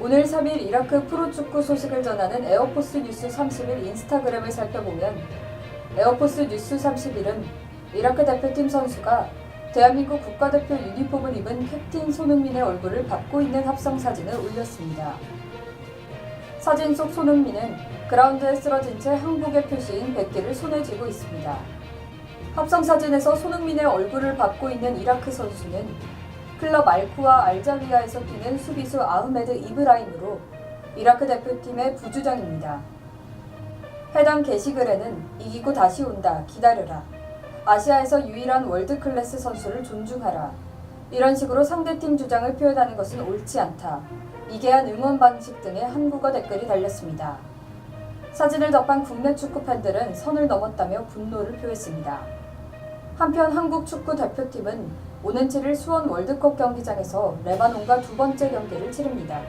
오늘 3일 이라크 프로축구 소식을 전하는 에어포스 뉴스 30일 인스타그램을 살펴보면 에어포스 뉴스 31은 이라크 대표팀 선수가 대한민국 국가대표 유니폼을 입은 캡틴 손흥민의 얼굴을 밟고 있는 합성 사진을 올렸습니다. 사진 속 손흥민은 그라운드에 쓰러진 채 항복의 표시인 100개를 손에 쥐고 있습니다. 합성 사진에서 손흥민의 얼굴을 밟고 있는 이라크 선수는 클럽 알쿠와 알자위아에서 뛰는 수비수 아흐메드 이브라임으로 이라크 대표팀의 부주장입니다. 해당 게시글에는 이기고 다시 온다 기다려라 아시아에서 유일한 월드 클래스 선수를 존중하라 이런 식으로 상대팀 주장을 표현하는 것은 옳지 않다 이게한 응원 방식 등의 한국어 댓글이 달렸습니다. 사진을 접한 국내 축구 팬들은 선을 넘었다며 분노를 표했습니다. 한편 한국 축구 대표팀은 오는 7일 수원 월드컵 경기장에서 레바논과 두 번째 경기를 치릅니다.